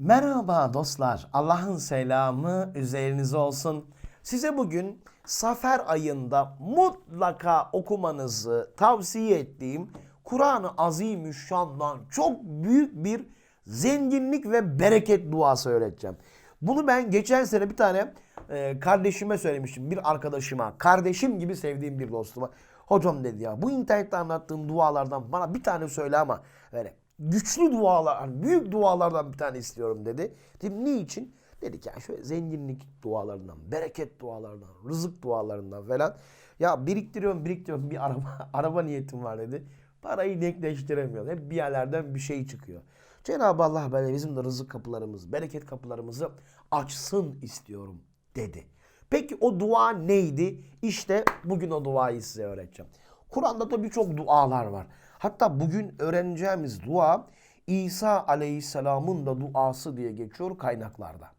Merhaba dostlar. Allah'ın selamı üzerinize olsun. Size bugün Safer ayında mutlaka okumanızı tavsiye ettiğim Kur'an-ı Azimüşşan'dan çok büyük bir zenginlik ve bereket duası öğreteceğim. Bunu ben geçen sene bir tane e, kardeşime söylemiştim. Bir arkadaşıma, kardeşim gibi sevdiğim bir dostuma. Hocam dedi ya bu internette anlattığım dualardan bana bir tane söyle ama böyle güçlü dualar, hani büyük dualardan bir tane istiyorum dedi. Dedim niçin? Dedi ki yani şöyle zenginlik dualarından, bereket dualarından, rızık dualarından falan. Ya biriktiriyorum, biriktiriyorum bir araba, araba niyetim var dedi. Parayı denkleştiremiyorum. Hep bir yerlerden bir şey çıkıyor. Cenab-ı Allah böyle bizim de rızık kapılarımız, bereket kapılarımızı açsın istiyorum dedi. Peki o dua neydi? İşte bugün o duayı size öğreteceğim. Kur'an'da da birçok dualar var. Hatta bugün öğreneceğimiz dua İsa Aleyhisselam'ın da duası diye geçiyor kaynaklarda.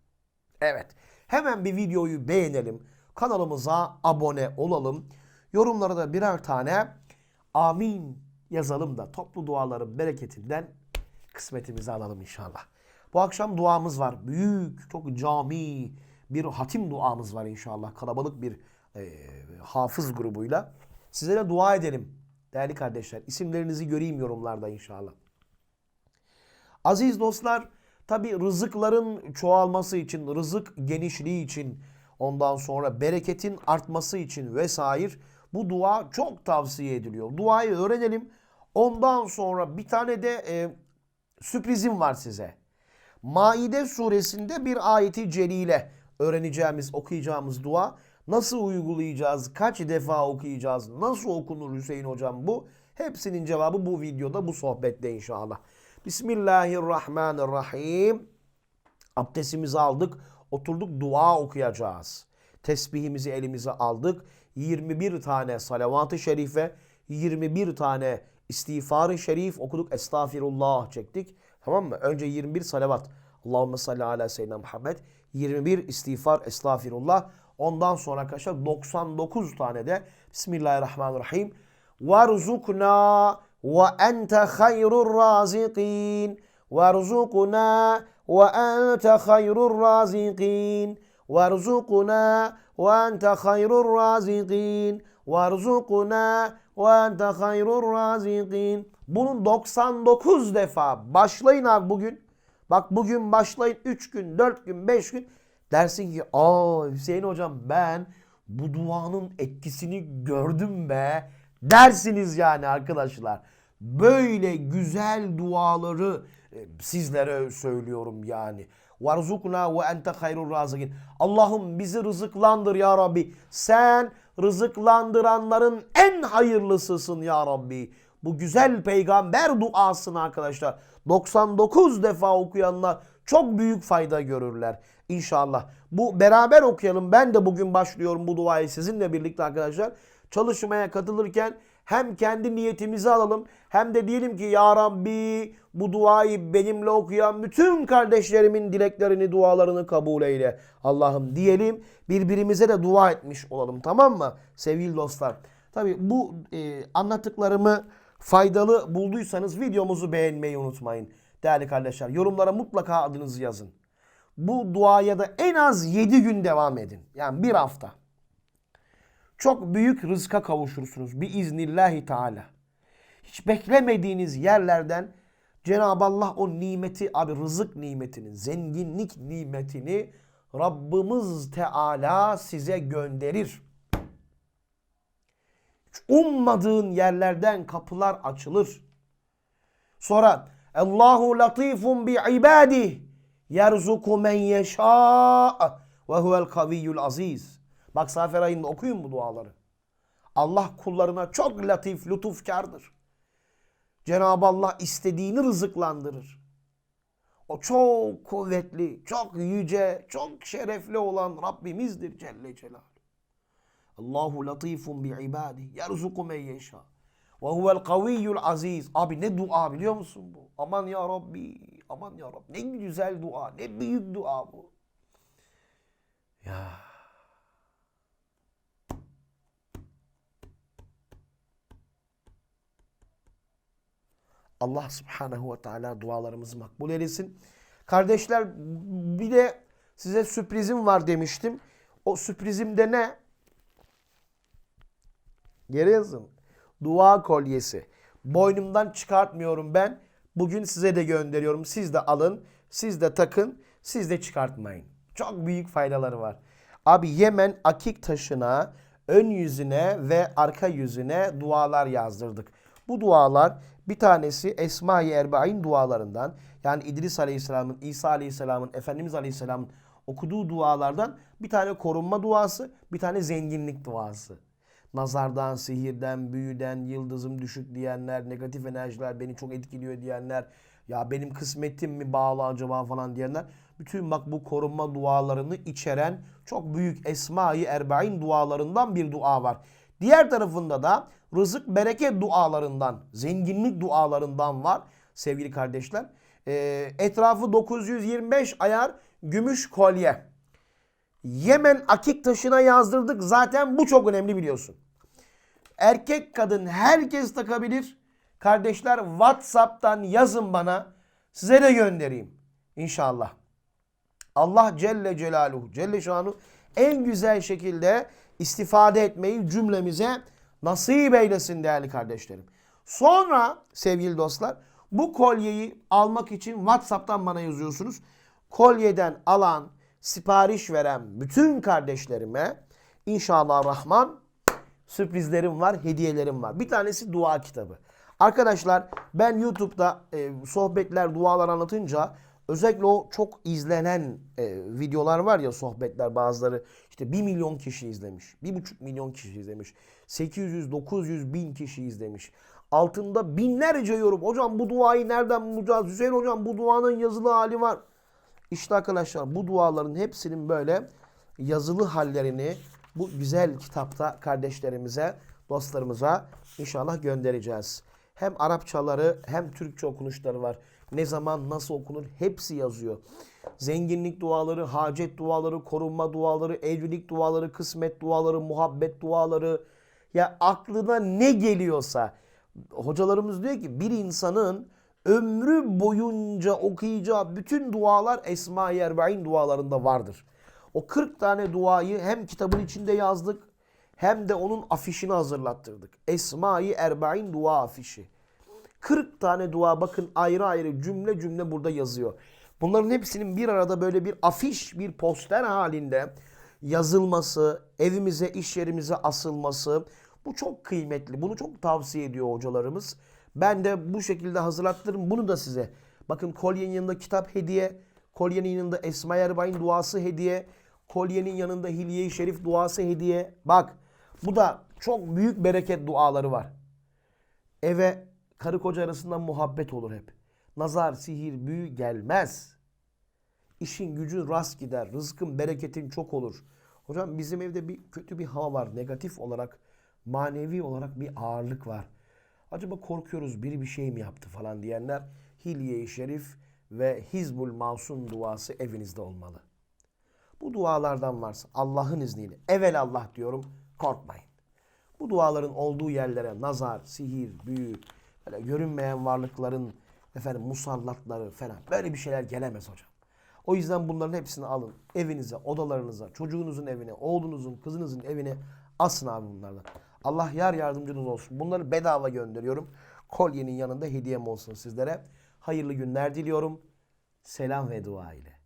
Evet. Hemen bir videoyu beğenelim. Kanalımıza abone olalım. Yorumlara da birer tane amin yazalım da toplu duaların bereketinden kısmetimizi alalım inşallah. Bu akşam duamız var. Büyük, çok cami bir hatim duamız var inşallah. Kalabalık bir e, hafız grubuyla. Sizlere dua edelim değerli kardeşler. İsimlerinizi göreyim yorumlarda inşallah. Aziz dostlar, tabi rızıkların çoğalması için, rızık genişliği için, ondan sonra bereketin artması için vesaire bu dua çok tavsiye ediliyor. Duayı öğrenelim. Ondan sonra bir tane de e, sürprizim var size. Maide suresinde bir ayeti celile öğreneceğimiz, okuyacağımız dua. Nasıl uygulayacağız, kaç defa okuyacağız, nasıl okunur Hüseyin hocam bu? Hepsinin cevabı bu videoda, bu sohbette inşallah. Bismillahirrahmanirrahim. Abdestimizi aldık, oturduk dua okuyacağız. Tesbihimizi elimize aldık. 21 tane salavat-ı şerife, 21 tane istiğfar-ı şerif okuduk. Estağfirullah çektik. Tamam mı? Önce 21 salavat. Allahümme salli ala seyyidina Muhammed. 21 istiğfar, estağfirullah. Ondan sonra arkadaşlar 99 tane de Bismillahirrahmanirrahim. Varzukna ve ente hayrur razikin. Varzukna ve ente hayrur razikin. Varzukna ve ente hayrur razikin. Varzukna ve ente hayrur razikin. Bunun 99 defa başlayın abi bugün. Bak bugün başlayın 3 gün, 4 gün, 5 gün. Dersin ki aa Hüseyin hocam ben bu duanın etkisini gördüm be. Dersiniz yani arkadaşlar. Böyle güzel duaları e, sizlere söylüyorum yani. Varzukna ve ente hayrul razıkin. Allah'ım bizi rızıklandır ya Rabbi. Sen rızıklandıranların en hayırlısısın ya Rabbi. Bu güzel peygamber duasını arkadaşlar 99 defa okuyanlar çok büyük fayda görürler inşallah. Bu beraber okuyalım. Ben de bugün başlıyorum bu duayı sizinle birlikte arkadaşlar. Çalışmaya katılırken hem kendi niyetimizi alalım hem de diyelim ki Ya Rabbi bu duayı benimle okuyan bütün kardeşlerimin dileklerini, dualarını kabul eyle. Allah'ım diyelim birbirimize de dua etmiş olalım tamam mı sevgili dostlar? Tabi bu e, anlattıklarımı faydalı bulduysanız videomuzu beğenmeyi unutmayın. Değerli kardeşler yorumlara mutlaka adınızı yazın. Bu duaya da en az 7 gün devam edin. Yani bir hafta. Çok büyük rızka kavuşursunuz. Bir iznillahi teala. Hiç beklemediğiniz yerlerden Cenab-ı Allah o nimeti, abi rızık nimetini, zenginlik nimetini Rabbimiz Teala size gönderir. Ummadığın yerlerden kapılar açılır. Sonra Allahu latifun bi ibadih yerzuku men yeşâ ve huvel kaviyyul aziz. Bak Safer ayında okuyun bu duaları. Allah kullarına çok latif, lütufkardır. Cenab-ı Allah istediğini rızıklandırır. O çok kuvvetli, çok yüce, çok şerefli olan Rabbimizdir Celle Celaluhu. Allahu latifun bi ibadi yerzuku men yeşâ. Ve huvel kaviyyul aziz. Abi ne dua biliyor musun bu? Aman ya Rabbi. Aman ya Rabbi. Ne güzel dua. Ne büyük dua bu. Ya. Allah subhanehu ve teala dualarımızı makbul eylesin. Kardeşler bir de size sürprizim var demiştim. O sürprizim de ne? Geri yazın. Dua kolyesi. Boynumdan çıkartmıyorum ben. Bugün size de gönderiyorum. Siz de alın. Siz de takın. Siz de çıkartmayın. Çok büyük faydaları var. Abi Yemen akik taşına, ön yüzüne ve arka yüzüne dualar yazdırdık. Bu dualar bir tanesi Esma-i Erbain dualarından yani İdris Aleyhisselam'ın, İsa Aleyhisselam'ın, Efendimiz Aleyhisselam'ın okuduğu dualardan bir tane korunma duası, bir tane zenginlik duası. Nazardan, sihirden, büyüden, yıldızım düşük diyenler, negatif enerjiler beni çok etkiliyor diyenler, ya benim kısmetim mi bağlı acaba falan diyenler. Bütün bak bu korunma dualarını içeren çok büyük Esma-i Erbain dualarından bir dua var. Diğer tarafında da rızık bereket dualarından, zenginlik dualarından var sevgili kardeşler. Ee, etrafı 925 ayar gümüş kolye. Yemen akik taşına yazdırdık. Zaten bu çok önemli biliyorsun. Erkek kadın herkes takabilir. Kardeşler WhatsApp'tan yazın bana. Size de göndereyim. İnşallah. Allah Celle Celaluhu, Celle Şanu en güzel şekilde istifade etmeyi cümlemize nasip eylesin değerli kardeşlerim. Sonra sevgili dostlar bu kolyeyi almak için WhatsApp'tan bana yazıyorsunuz. Kolyeden alan, sipariş veren bütün kardeşlerime inşallah Rahman sürprizlerim var, hediyelerim var. Bir tanesi dua kitabı. Arkadaşlar ben YouTube'da e, sohbetler, dualar anlatınca özellikle o çok izlenen e, videolar var ya sohbetler bazıları işte 1 milyon kişi izlemiş. 1,5 milyon kişi izlemiş. 800-900 bin kişi izlemiş. Altında binlerce yorum. Hocam bu duayı nereden bulacağız? Hüseyin hocam bu duanın yazılı hali var. İşte arkadaşlar bu duaların hepsinin böyle yazılı hallerini bu güzel kitapta kardeşlerimize, dostlarımıza inşallah göndereceğiz. Hem Arapçaları hem Türkçe okunuşları var. Ne zaman nasıl okunur hepsi yazıyor. Zenginlik duaları, hacet duaları, korunma duaları, evlilik duaları, kısmet duaları, muhabbet duaları. Ya aklına ne geliyorsa. Hocalarımız diyor ki bir insanın ömrü boyunca okuyacağı bütün dualar Esma-i Erbain dualarında vardır. O 40 tane duayı hem kitabın içinde yazdık hem de onun afişini hazırlattırdık. Esma-i Erbain dua afişi. 40 tane dua bakın ayrı ayrı cümle cümle burada yazıyor. Bunların hepsinin bir arada böyle bir afiş, bir poster halinde yazılması, evimize, iş yerimize asılması bu çok kıymetli. Bunu çok tavsiye ediyor hocalarımız. Ben de bu şekilde hazırlattırım. Bunu da size. Bakın kolyenin yanında kitap hediye, kolyenin yanında Esma Erbain duası hediye, kolyenin yanında Hilye-i Şerif duası hediye. Bak bu da çok büyük bereket duaları var. Eve karı koca arasında muhabbet olur hep. Nazar, sihir, büyü gelmez. İşin gücün rast gider. Rızkın, bereketin çok olur. Hocam bizim evde bir kötü bir hava var. Negatif olarak, manevi olarak bir ağırlık var. Acaba korkuyoruz biri bir şey mi yaptı falan diyenler Hilye-i Şerif ve Hizbul Masum duası evinizde olmalı. Bu dualardan varsa Allah'ın izniyle evvel Allah diyorum korkmayın. Bu duaların olduğu yerlere nazar, sihir, büyü, böyle görünmeyen varlıkların efendim musallatları falan böyle bir şeyler gelemez hocam. O yüzden bunların hepsini alın. Evinize, odalarınıza, çocuğunuzun evine, oğlunuzun, kızınızın evine asın abi bunlardan. Allah yar yardımcınız olsun. Bunları bedava gönderiyorum. Kolyenin yanında hediyem olsun sizlere. Hayırlı günler diliyorum. Selam ve dua ile.